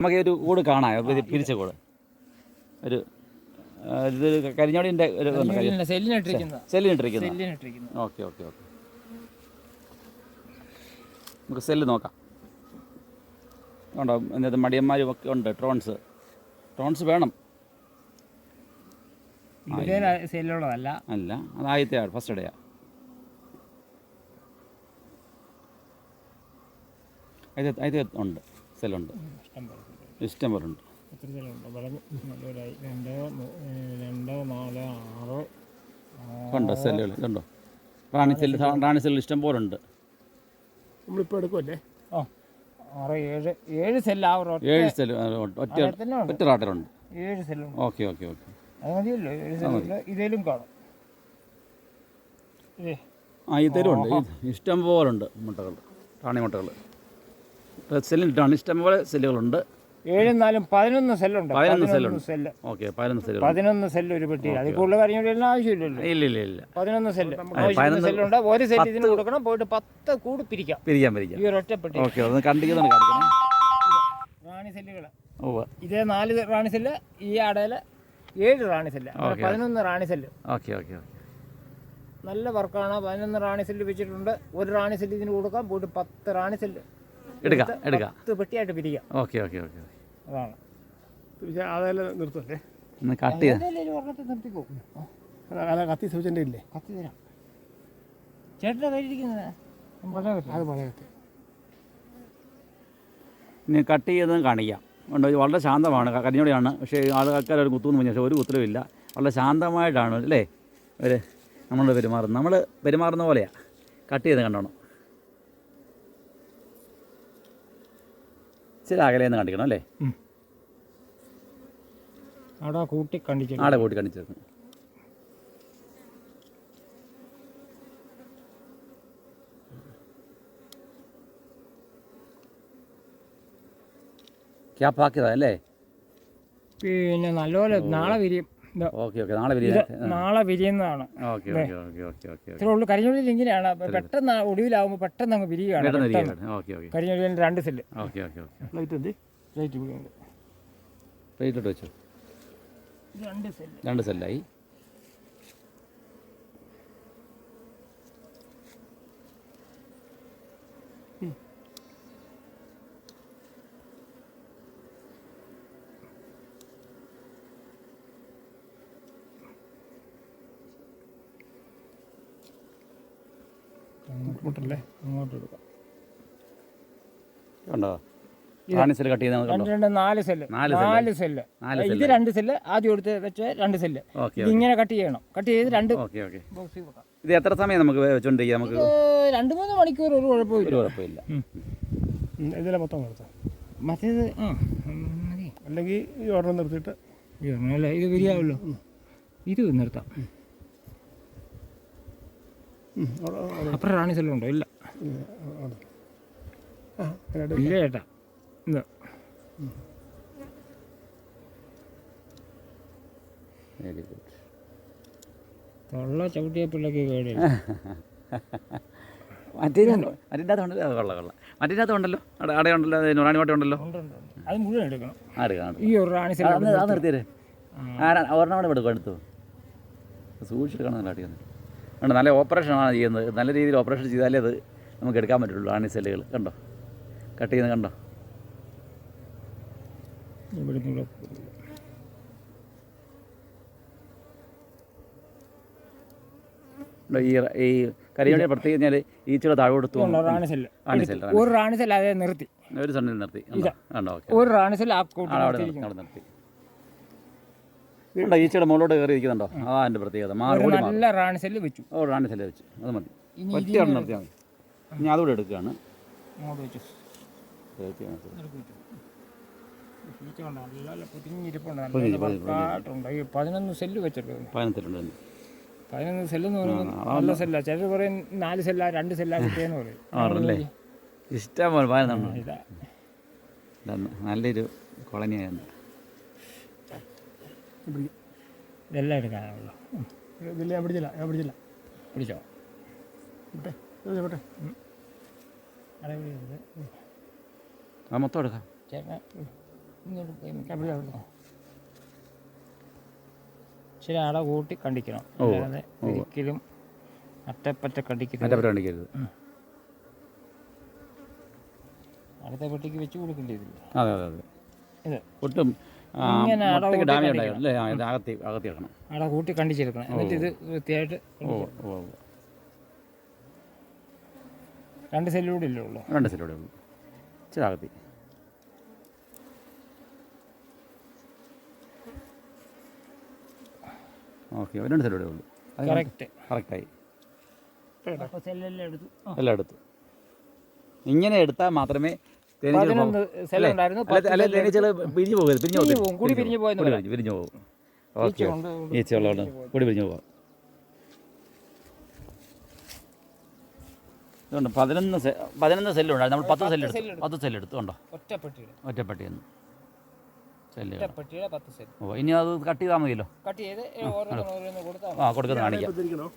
നമുക്ക് ഒരു കൂട് കാണാം. പിരിച്ച കൂട്. ഒരു ഇത് കരിഞ്ഞോടിന്റെ ഒരു സെല്ലിനിട്ടിരിക്കുന്ന ഓക്കെ ഓക്കെ ഓക്കെ. നമുക്ക് സെല്ല് നോക്കാം. ഉണ്ടോ? എന്നത് മടിയന്മാരും ഒക്കെ ഉണ്ട്. ട്രോൺസ്. ട്രോൺസ് വേണം. സെല്ലുള്ളതല്ല. അല്ല അത് ആദ്യത്തെ ഫസ്റ്റ് ഡേയാ ആദ്യത്തെ ആദ്യത്തെ ഉണ്ട്. സെല്ലുണ്ട്. ഇഷ്ടം പോലെ ഉണ്ട്. എത്ര സെല്ലുണ്ട് വളഞ്ഞ് നല്ലൊരായി. രണ്ട് രണ്ട് നാല് ആറ് കണ്ടോ സെല്ലുകൾ കണ്ടോ? റാണി സെല്ല് റാണി സെല്ല് ഇഷ്ടം പോലെ ഉണ്ട്. നമ്മളിപ്പോൾ എടുക്കുമല്ലേ ആ ആറ് ഏഴ് ഏഴ് സെല്ല് ആ ഒരു ഏഴ് സെല്ല് ഒറ്റ ഒറ്റ റാട്ടറുണ്ട് ഏഴ് സെല്ലുണ്ട് ഓക്കെ ഓക്കെ ഓക്കെ. അത് മതിയല്ലോ. ഏഴ് സെല്ലുണ്ട് ഇതിലും കാണും. ആ ഇതിലും ഉണ്ട്. ഇഷ്ടം പോലെ ഉണ്ട് മുട്ടകൾ റാണി മുട്ടകൾ സെല്ലിട്ടാണ് ഇഷ്ടം പോലെ സെല്ലുകളുണ്ട്. ഏഴും നാലും പതിനൊന്ന് സെല്ലുണ്ട്. പതിനൊന്ന് സെല്ലുണ്ട്. സെല്ല്. ഓക്കെ പതിനൊന്ന് സെല്ല് പതിനൊന്ന് സെല്ല് ഒരു പെട്ടിയിൽ. അതിൽ കൂടുതൽ കാര്യങ്ങളൊന്നും ആവശ്യമില്ലല്ലോ ഇല്ല ഇല്ല ഇല്ല പതിനൊന്ന് സെല്ല്. പതിനൊന്ന് സെല്ലുണ്ട്. ഒരു സെല്ല് ഇതിന് കൊടുക്കണം. പോയിട്ട് പത്ത് കൂട് പിരിക്കാം. പിരിക്കാം പിരിക്കാം. ഈ ഒരു ഒറ്റ പെട്ടി. ഓക്കെ ഒന്ന് കണ്ടിരിക്കുന്നുണ്ട് കാണിക്കണം. റാണി സെല്ലുകൾ ഓ ഇതേ നാല് റാണി സെല്ല് ഈ അടയിൽ ഏഴ് റാണി സെല്ല്. പതിനൊന്ന് റാണി സെല്ല്. Okay okay okay. നല്ല വർക്കാണ്. പതിനൊന്ന് റാണി സെല്ല് വെച്ചിട്ടുണ്ട്. ഒരു റാണി സെല്ല് ഇതിന് കൊടുക്കാം. പോയിട്ട് പത്ത് റാണി സെല്ല്. എടുക്കാം എടുക്കാം. പത്ത് പെട്ടിയായിട്ട് പിരിക്കാം. ഓക്കെ ഓക്കെ ഓക്കെ അതാണ്. തിരിച്ച് അതെല്ലാം നിർത്തല്ലേ ഒന്ന് കട്ട് ചെയ്ത്. നിർത്തിക്കോ? അല്ല, അല്ല കത്തി സൂചന്റെ ഇല്ലേ? കത്തി തരാം. ചേട്ടന്റെ കയ്യിലിരിക്കുന്നത് വളരെ അത് പഴയ കത്തി. ഇനി കട്ട് ചെയ്തതും കാണിക്കാം. ഉണ്ട് വളരെ ശാന്തമാണ് കരിഞ്ഞോടിയാണ്. പക്ഷേ ആൾക്കാർ ഒരു കുത്തുന്നു പറഞ്ഞു പക്ഷേ ഒരു കുത്തലും ഇല്ല. വളരെ ശാന്തമായിട്ടാണ് അല്ലേ? അവർ നമ്മൾ പെരുമാറുന്നത്. നമ്മൾ പെരുമാറുന്ന പോലെയാണ് കട്ട് ചെയ്ത് കണ്ടോണം. ഇച്ചിരി അകലേന്ന് കാണിക്കണം അല്ലേ അവിടെ കൂട്ടി കണ്ടിച്ചു ആടെ കൂട്ടി കാണിച്ചേക്കും ക്യാപ്പാക്കിയതാ അല്ലേ? പിന്നെ നല്ലപോലെ നാളെ വിരിയും. Okay okay. നാളെ നാളെ വിരിയുന്നതാണ്. Okay okay okay okay okay ഇത്രേ ഉള്ളൂ. കരിഞ്ഞൊഴിയിൽ ഇങ്ങനെയാണ് പെട്ടെന്ന് ഒടുവിലാവുമ്പോൾ പെട്ടെന്ന് അങ്ങ് വിരിയുകയാണ്. Okay okay. കരിഞ്ഞൊഴിയിൽ രണ്ട് cell. Okay okay okay. Light എന്ത്? ഇട്ട് വെച്ചു. രണ്ട് സെല്ല്. രണ്ട് സെല്ലായി. അങ്ങോട്ടല്ലേ? അങ്ങോട്ട് എടുക്കാം കണ്ടോ സെല്ല് കട്ട് രണ്ട് രണ്ട് നാല് സെല്ല് നാല് നാല് സെല്ല് നാല് ഇത് രണ്ട് സെല്ല് ആദ്യം എടുത്ത് വെച്ച് രണ്ട് സെല്ല് ഓക്കെ ഇത് ഇങ്ങനെ കട്ട് ചെയ്യണം. കട്ട് ചെയ്ത് രണ്ട് ഓക്കെ ഓക്കെ. ബോക്സിൽ വെക്കാം. ഇത് എത്ര സമയം നമുക്ക് നമുക്ക്? ഇത് രണ്ട് മൂന്ന് മണിക്കൂർ ഒരു കുഴപ്പമില്ല. ഒരു കുഴപ്പമില്ല. ഇതിലെ മൊത്തം കൊടുത്താൽ മറ്റേത് ആ ഉം, മതി. അല്ലെങ്കിൽ ഈ ഓർഡർ നിർത്തിയിട്ട് ഇത് ഇത് വിരിയാവല്ലോ ഇത് നിർത്താം. അപ്പുറം റാണി സ്ഥലം ഉണ്ടോ ഇല്ല. ഇല്ല, ചേട്ടാ. ഇന്ന് വെരി ഗുഡ് തൊള്ള ചവിട്ടിയ പിള്ളക്ക് കേടില്ല മറ്റേ മറ്റേ ഉണ്ടല്ലോ അത് കൊള്ളാം കൊള്ളാം. ഉണ്ടല്ലോ? അവിടെ അവിടെ ഉണ്ടല്ലോ? അത് നുറാണി ഉണ്ടല്ലോ. അത് മുഴുവൻ എടുക്കണം. ആ എടുക്കാം എടുക്കാം. ഈ ഒരു റാണി സെല്ല് ഒന്ന് ആ. ഒരെണ്ണം കൂടെ എടുക്കും എടുത്തു. സൂക്ഷിച്ചെടുക്കണം നല്ല അടിക്കുന്നത് ഉണ്ട് നല്ല ഓപ്പറേഷനാണ് ചെയ്യുന്നത്. നല്ല രീതിയിൽ ഓപ്പറേഷൻ ചെയ്താലേ അത് നമുക്ക് എടുക്കാൻ പറ്റുള്ളൂ ആണി സെല്ലുകൾ. കണ്ടോ? കട്ട് ചെയ്യുന്നത് കണ്ടോ? ഈ ഈ കരിയോടെ പ്രത്യേകിച്ച് കഴിഞ്ഞാൽ ഈച്ചയുടെ താഴോട്ട് ഒരു റാണി സെല്ല് അതേ നിർത്തി. ഒരു സണ്ണിൽ നിർത്തി. കണ്ടോ? കണ്ടോ ഒരു റാണി സെല്ല് ആ കൂട്ടി നിർത്തി. ഉണ്ടോ ഈച്ചയുടെ മുകളിലോട്ട് കയറി ഇരിക്കുന്നുണ്ടോ? ആ എന്റെ പ്രത്യേകത. മാറി നല്ല റാണിസെല്ല് വെച്ചു. ഓ റാണിസെല്ല് വെച്ചു. അത് മതി. ഇനി ഒറ്റ എണ്ണം നിർത്തിയാൽ മതി. ഇനി അതുകൂടെ എടുക്കുകയാണ്. പതിനൊന്ന് സെല്ല് വെച്ചിട്ട് പതിനെട്ടിലുണ്ട് പതിനൊന്ന് സെല്ല് എന്ന് പറയുമ്പോൾ നല്ല സെല്ലാ ചിലർ പറയും നാല് സെല്ലാ രണ്ട് സെല്ലാ കിട്ടിയെന്ന് പറയും. ഇഷ്ടം പോലെ ഇതാണ്. നല്ലൊരു കോളനിയായിരുന്നു. പിടിക്കും ഇതെല്ലാം എടുക്കാനാണല്ലോ ഇതില്ല ഞാൻ പിടിച്ചില്ല ഞാൻ പിടിച്ചില്ല. പിടിച്ചോ? വിട്ടെ വിട്ടെ. അത് മൊത്തം എടുക്കാം. ചേട്ടാ ശരി അട കൂട്ടി കണ്ടിക്കണം. അല്ലാതെ ഒരിക്കലും അറ്റപ്പറ്റ കണ്ടിക്കരുത് കാണിക്കരുത് അടുത്ത പെട്ടിക്ക് വെച്ച് കൊടുക്കേണ്ടതില്ല അതെ അതെ അതെ. ഒട്ടും ഡാമേജ്. ഉണ്ടായിരുന്നു അല്ലേ? ആ, ഇത് അകത്തി അകത്തി വെക്കണം അട കൂട്ടി കണ്ടിച്ചെടുക്കണം എന്നിട്ട് ഇത് വൃത്തിയായിട്ട് ഓ ഓ ഓ. രണ്ട് സെല്ലൂടെ ഇല്ലേ ഉള്ളൂ? രണ്ട് സെല്ലൂടെ ഉള്ളൂ. ഇച്ചിരി അകത്തി. ഓക്കെ രണ്ട് സെല്ലൂടെ ഉള്ളൂ. കറക്റ്റ് കറക്റ്റായി. എല്ലാം എടുത്തു. ഇങ്ങനെ എടുത്താൽ മാത്രമേ പതിനൊന്ന് സെൽ ഉണ്ടായിരുന്നു അല്ല തേനീച്ചകൾ പിരിഞ്ഞു പോകരുത് പിരിഞ്ഞു പോകും. കുടി പിരിഞ്ഞു പോയെന്ന് പിരിഞ്ഞു പോകും. ഓക്കെ. ഈച്ച ഉള്ളതുകൊണ്ട് കൂടി പിരിഞ്ഞു പോകാം. ഇതുണ്ട് പതിനൊന്ന് സെ പതിനൊന്ന് സെല്ലുണ്ടായിരുന്നു. നമ്മൾ പത്ത് സെല്ലെടുത്ത്. സെല്ല് പത്ത് സെല്ല് ഉണ്ടോ കണ്ടോ? ഒറ്റപ്പെട്ടി ഒറ്റപ്പെട്ടിയെന്ന്. പത്ത് ഓ ഇനി അത് കട്ട് ചെയ്താൽ മതിയല്ലോ. കട്ട് ചെയ്ത് ആ കൊടുക്കുന്നത് കാണിക്കാം.